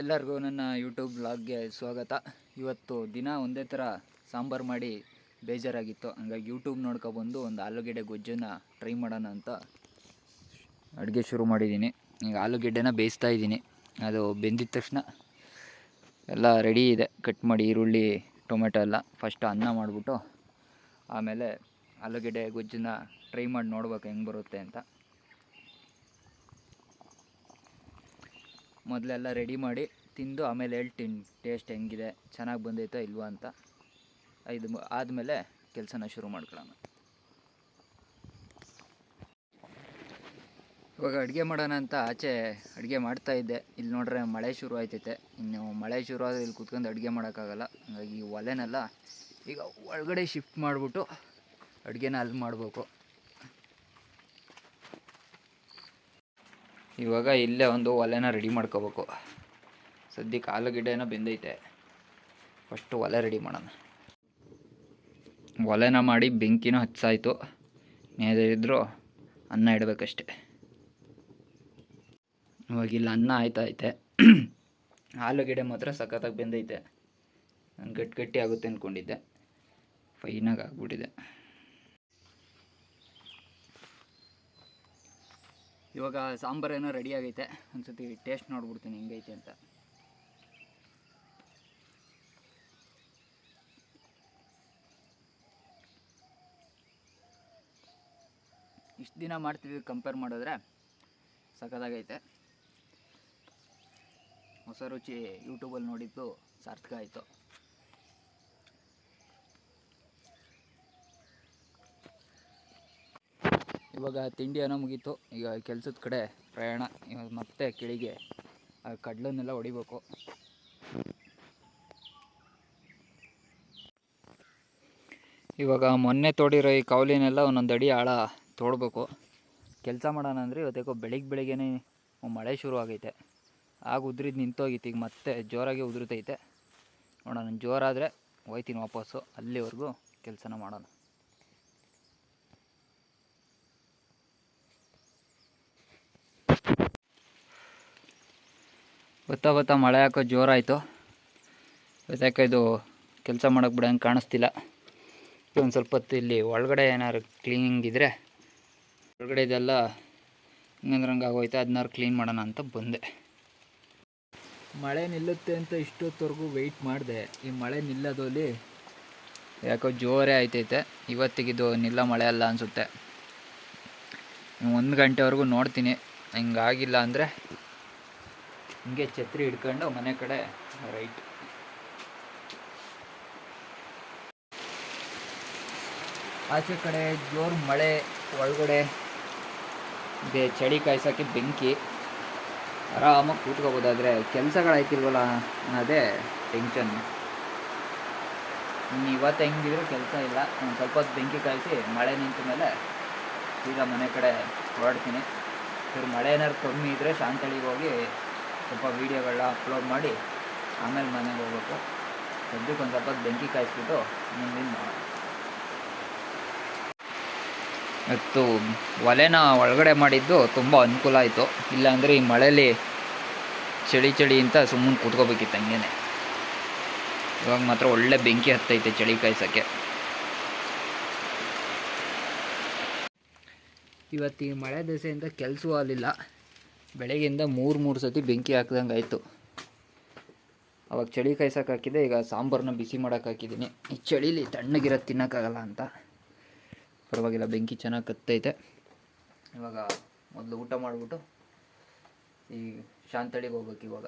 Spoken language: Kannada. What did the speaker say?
ಎಲ್ಲರಿಗೂ ನನ್ನ ಯೂಟ್ಯೂಬ್ ಬ್ಲಾಗ್ಗೆ ಸ್ವಾಗತ. ಇವತ್ತು ದಿನ ಒಂದೇ ಥರ ಸಾಂಬಾರು ಮಾಡಿ ಬೇಜಾರಾಗಿತ್ತು. ಹಂಗಾಗಿ ಯೂಟ್ಯೂಬ್ ನೋಡ್ಕೊಬಂದು ಒಂದು ಆಲೂಗೆಡ್ಡೆ ಗೊಜ್ಜನ್ನು ಟ್ರೈ ಮಾಡೋಣ ಅಂತ ಅಡುಗೆ ಶುರು ಮಾಡಿದ್ದೀನಿ. ಈಗ ಆಲೂಗೆಡ್ಡೆನ ಬೇಯಿಸ್ತಾ ಇದ್ದೀನಿ. ಅದು ಬೆಂದಿದ ತಕ್ಷಣ ಎಲ್ಲ ರೆಡಿ ಇದೆ. ಕಟ್ ಮಾಡಿ ಈರುಳ್ಳಿ, ಟೊಮೆಟೊ ಎಲ್ಲ ಫಸ್ಟ್ ಅನ್ನ ಮಾಡಿಬಿಟ್ಟು ಆಮೇಲೆ ಆಲೂಗೆಡ್ಡೆ ಗೊಜ್ಜನ್ನ ಟ್ರೈ ಮಾಡಿ ನೋಡ್ಬೇಕು ಹೆಂಗೆ ಬರುತ್ತೆ ಅಂತ. ಮೊದಲೆಲ್ಲ ರೆಡಿ ಮಾಡಿ ತಿಂದು ಆಮೇಲೆ ಹೇಳ್ತೀನಿ ಟೇಸ್ಟ್ ಹೆಂಗಿದೆ, ಚೆನ್ನಾಗಿ ಬಂದೈತೋ ಇಲ್ವಾ ಅಂತ. ಇದು ಆದಮೇಲೆ ಕೆಲಸನ ಶುರು ಮಾಡ್ಕೊಳ್ಳೋಣ. ಇವಾಗ ಅಡುಗೆ ಮಾಡೋಣ ಅಂತ ಆಚೆ ಅಡುಗೆ ಮಾಡ್ತಾ ಇದ್ದೆ. ಇಲ್ಲಿ ನೋಡ್ರೆ ಮಳೆ ಶುರು ಆಯ್ತೈತೆ. ಇನ್ನು ಮಳೆ ಶುರು ಆದರೆ ಇಲ್ಲಿ ಕುತ್ಕೊಂಡು ಅಡುಗೆ ಮಾಡೋಕ್ಕಾಗಲ್ಲ. ಹಾಗಾಗಿ ಒಲೆನೆಲ್ಲ ಈಗ ಒಳಗಡೆ ಶಿಫ್ಟ್ ಮಾಡಿಬಿಟ್ಟು ಅಡುಗೆನ ಅಲ್ಲಿ ಮಾಡಬೇಕು. ಇವಾಗ ಇಲ್ಲೇ ಒಂದು ಒಲೆನ ರೆಡಿ ಮಾಡ್ಕೋಬೇಕು. ಸದ್ಯಕ್ಕೆ ಏನೋ ಬೆಂದೈತೆ. ಫಸ್ಟು ಒಲೆ ರೆಡಿ ಮಾಡೋಣ. ಒಲೆನ ಮಾಡಿ ಬೆಂಕಿನೂ ಹಚ್ಚಾಯಿತು. ಮೇದಿದ್ರು ಅನ್ನ ಇಡಬೇಕಷ್ಟೆ. ಇವಾಗ ಇಲ್ಲಿ ಅನ್ನ ಆಯ್ತಾ ಐತೆ. ಮಾತ್ರ ಸಖತ್ತಾಗಿ ಬೆಂದೈತೆ. ನಾನು ಗಟ್ಟಿ ಆಗುತ್ತೆ ಅಂದ್ಕೊಂಡಿದ್ದೆ ಫೈನಾಗಿ ಆಗ್ಬಿಟ್ಟಿದೆ. ಇವಾಗ ಸಾಂಬಾರೇನೋ ರೆಡಿ ಆಗೈತೆ. ಒಂದ್ಸತಿ ಟೇಸ್ಟ್ ನೋಡ್ಬಿಡ್ತೀನಿ ಹೆಂಗೈತೆ ಅಂತ. ಇಷ್ಟು ದಿನ ಮಾಡ್ತೀವಿ ಕಂಪೇರ್ ಮಾಡಿದ್ರೆ ಸಖತ್ತಾಗೈತೆ. ಹೊಸ ರುಚಿ ಯೂಟ್ಯೂಬಲ್ಲಿ ನೋಡಿದ್ದು ಸಾರ್ಥಕ ಆಯಿತು. ಇವಾಗ ತಿಂಡಿ ಏನೋ ಮುಗೀತು. ಈಗ ಕೆಲಸದ ಕಡೆ ಪ್ರಯಾಣ, ಇವಾಗ ಮತ್ತೆ ಕೆಳಗೆ, ಆ ಕಡ್ಲನ್ನೆಲ್ಲ ಹೊಡಿಬೇಕು. ಇವಾಗ ಮೊನ್ನೆ ತೋಡಿರೋ ಈ ಕೌಲಿನೆಲ್ಲ ಒಂದೊಂದು ಅಡಿ ಆಳ ತೋಡ್ಬೇಕು. ಕೆಲಸ ಮಾಡೋಣ ಅಂದರೆ ಇವತ್ತೇಕೋ ಬೆಳಿಗ್ಗೆ ಬೆಳಿಗ್ಗೆನೇ ಮಳೆ ಶುರು ಆಗೈತೆ. ಆಗ ಉದ್ರಿದ್ದು ನಿಂತೋಗಿತ್ತು ಈಗ ಮತ್ತೆ ಜೋರಾಗಿ ಉದುರ್ತೈತೆ. ನೋಡೋಣ, ಜೋರಾದರೆ ಹೋಯ್ತೀನಿ ವಾಪಸ್ಸು. ಅಲ್ಲಿವರೆಗೂ ಕೆಲಸನ ಮಾಡೋಣ. ಬತ್ತಾ ಬರ್ತಾ ಮಳೆ ಹಾಕೋ ಜೋರಾಯಿತು. ಯಾಕೆ ಇದು ಕೆಲಸ ಮಾಡೋಕೆ ಬಿಡೋಂಗೆ ಕಾಣಿಸ್ತಿಲ್ಲ. ಒಂದು ಸ್ವಲ್ಪ ಹೊತ್ತು ಇಲ್ಲಿ ಒಳಗಡೆ ಏನಾದ್ರು ಕ್ಲೀನಿಂಗ್ ಇದ್ದರೆ ಒಳಗಡೆ ಇದೆಲ್ಲ ಹಿಂಗಂದ್ರಂಗೆ ಆಗೋಯ್ತು ಅದನ್ನಾರು ಕ್ಲೀನ್ ಮಾಡೋಣ ಅಂತ ಬಂದೆ. ಮಳೆ ನಿಲ್ಲುತ್ತೆ ಅಂತ ಇಷ್ಟೊತ್ತವರೆಗೂ ವೆಯ್ಟ್ ಮಾಡಿದೆ. ಈ ಮಳೆ ನಿಲ್ಲೋದಲ್ಲಿ ಯಾಕೋ ಜೋರೇ ಆಯ್ತೈತೆ. ಇವತ್ತಿಗಿದು ನಿಲ್ಲ ಮಳೆ ಅಲ್ಲ ಅನಿಸುತ್ತೆ. ಒಂದು ಗಂಟೆವರೆಗೂ ನೋಡ್ತೀನಿ. ಹಿಂಗಾಗಿಲ್ಲ ಅಂದರೆ ಹಿಂಗೆ ಛತ್ರಿ ಹಿಡ್ಕೊಂಡು ಮನೆ ಕಡೆ ರೈಟ್. ಆಚೆ ಕಡೆ ಜೋರು ಮಳೆ, ಒಳಗಡೆ ಇದೆ, ಚಳಿ ಕಾಯ್ಸೋಕ್ಕೆ ಬೆಂಕಿ. ಆರಾಮಾಗಿ ಕೂತ್ಕೋಬೋದಾದರೆ ಕೆಲಸಗಳಾಯ್ತಿಲ್ವಲ್ಲ ಅನ್ನೋದೇ ಟೆನ್ಷನ್ ಇನ್ನು ಇವತ್ತು ಹೆಂಗಿದ್ರು ಕೆಲಸ ಇಲ್ಲ. ಒಂದು ಸ್ವಲ್ಪ ಹೊತ್ತು ಬೆಂಕಿ ಕಾಯಿಸಿ ಮಳೆ ನಿಂತ ಮೇಲೆ ಈಗ ಮನೆ ಕಡೆ ಹೊರಡ್ತೀನಿ. ಇವ್ರು ಮಳೆ ಏನಾದ್ರು ಕಮ್ಮಿ ಇದ್ದರೆ ಶಾಂತಳಿಗೆ ಹೋಗಿ ಸ್ವಲ್ಪ ವೀಡಿಯೋಗಳನ್ನ ಅಪ್ಲೋಡ್ ಮಾಡಿ ಆಮೇಲೆ ಮನೆಗೆ ಹೋಗ್ಬೇಕು. ಸದ್ಯಕ್ಕೆ ಒಂದು ಸ್ವಲ್ಪ ಬೆಂಕಿ ಕಾಯಿಸ್ಬಿಟ್ಟು ಮುಂದಿನ ಇವತ್ತು ಒಲೆನ ಒಳಗಡೆ ಮಾಡಿದ್ದು ತುಂಬ ಅನುಕೂಲ ಆಯಿತು. ಇಲ್ಲಾಂದರೆ ಈ ಮಳೆಯಲ್ಲಿ ಚಳಿ ಚಳಿ ಅಂತ ಸುಮ್ಮನೆ ಕೂತ್ಕೋಬೇಕಿತ್ತು ಹಂಗೇನೆ. ಇವಾಗ ಮಾತ್ರ ಒಳ್ಳೆ ಬೆಂಕಿ ಹತ್ತೈತೆ ಚಳಿ ಕಾಯಿಸೋಕ್ಕೆ. ಇವತ್ತು ಈ ಮಳೆ ದೆಸೆಯಿಂದ ಕೆಲಸವೂ ಆಗಲಿಲ್ಲ. ಬೆಳಗ್ಗೆಯಿಂದ ಮೂರು ಮೂರು ಸತಿ ಬೆಂಕಿ ಹಾಕ್ದಂಗೆ ಆಯಿತು. ಅವಾಗ ಚಳಿ ಕಾಯ್ಸಕ್ಕೆ ಹಾಕಿದೆ ಈಗ ಸಾಂಬಾರನ್ನ ಬಿಸಿ ಮಾಡೋಕೆ ಹಾಕಿದ್ದೀನಿ. ಈ ಚಳಿಲಿ ತಣ್ಣಗಿರೋದು ತಿನ್ನೋಕ್ಕಾಗಲ್ಲ ಅಂತ. ಪರವಾಗಿಲ್ಲ, ಬೆಂಕಿ ಚೆನ್ನಾಗಿ ಕತ್ತೈತೆ. ಇವಾಗ ಮೊದಲು ಊಟ ಮಾಡಿಬಿಟ್ಟು ಈ ಶಾಂತಳಿಗೆ ಹೋಗ್ಬೇಕು ಇವಾಗ.